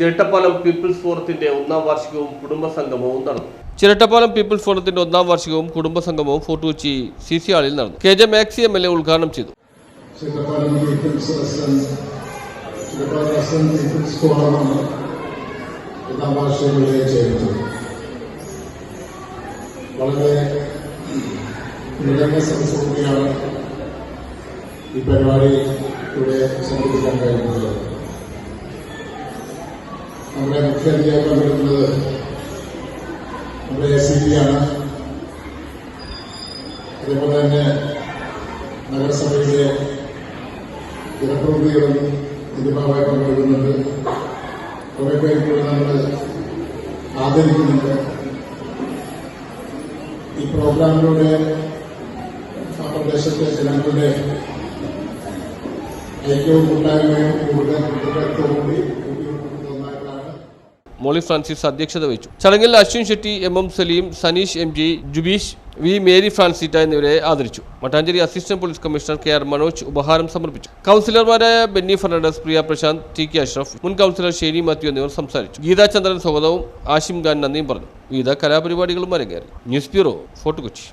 Chirattappalam people's ഫോറത്തിന്റെ ഒന്നാം വാർഷികവും കുടുംബ സംഗമവും നടന്നു. ചിരട്ടപ്പാലം പീപ്പിൾസ് ഫോറത്തിന്റെ ഒന്നാം വാർഷികവും കുടുംബ സംഗമവും ഫോർട്ട് കൊച്ചി സി സി ഹാളിൽ നടന്നു. K J Maxi M L A ഉദ്ഘാടനം ചെയ്തു. ചിലപ്പാലം പീപ്പിൾസ് പീപ്പിൾസ് ഫോറമാണ് ഒന്നാം ഭാഷയിലൂടെ ചെയ്യുന്നത് വളരെ നിരന്ന സംസ്കൃതിയാണ് ഈ പരിപാടി ഇവിടെ സംഘടിപ്പിക്കാൻ കഴിയുന്നത് നമ്മുടെ മുഖ്യ പങ്കെടുക്കുന്നത് നമ്മുടെ എ സി പി ആണ്. അതേപോലെ തന്നെ നഗരസഭയിലെ ജനപ്രതിനിധികളും ഇതിഭാഗമായി പങ്കെടുക്കുന്നുണ്ട്. കുറെ പേര് കൂടി നമ്മൾ ആദരിക്കുന്നുണ്ട്. ഈ പ്രോഗ്രാമിലൂടെ ആ പ്രദേശത്തെ ജനങ്ങളുടെ ഐക്യവും കൂട്ടായ്മയും കൂടുതൽ ഒന്നായിട്ടാണ് മോളി ഫ്രാൻസിസ് അധ്യക്ഷത വഹിച്ചു. ചടങ്ങിൽ Ashwin Shetty M M Saleem Saneesh M G Jubeesh V Mary Francitta എന്നിവരെ ആദരിച്ചു. Mattancherry assistant police commissioner K R Manoj ഉപഹാരം സമർപ്പിച്ചു. കൗൺസിലർമാരായ Benny Fernandez Priya Prashanth T K Ashraf മുൻ കൗൺസിലർ ഷേനി മാത്യു എന്നിവർ സംസാരിച്ചു. ഗീതാ ചന്ദ്രൻ സ്വാഗതവും ആഷിം ഖാൻ നന്ദിയും പറഞ്ഞു. വിവിധ കലാപരിപാടികളും അരങ്ങേറി. News bureau Fort Kochi.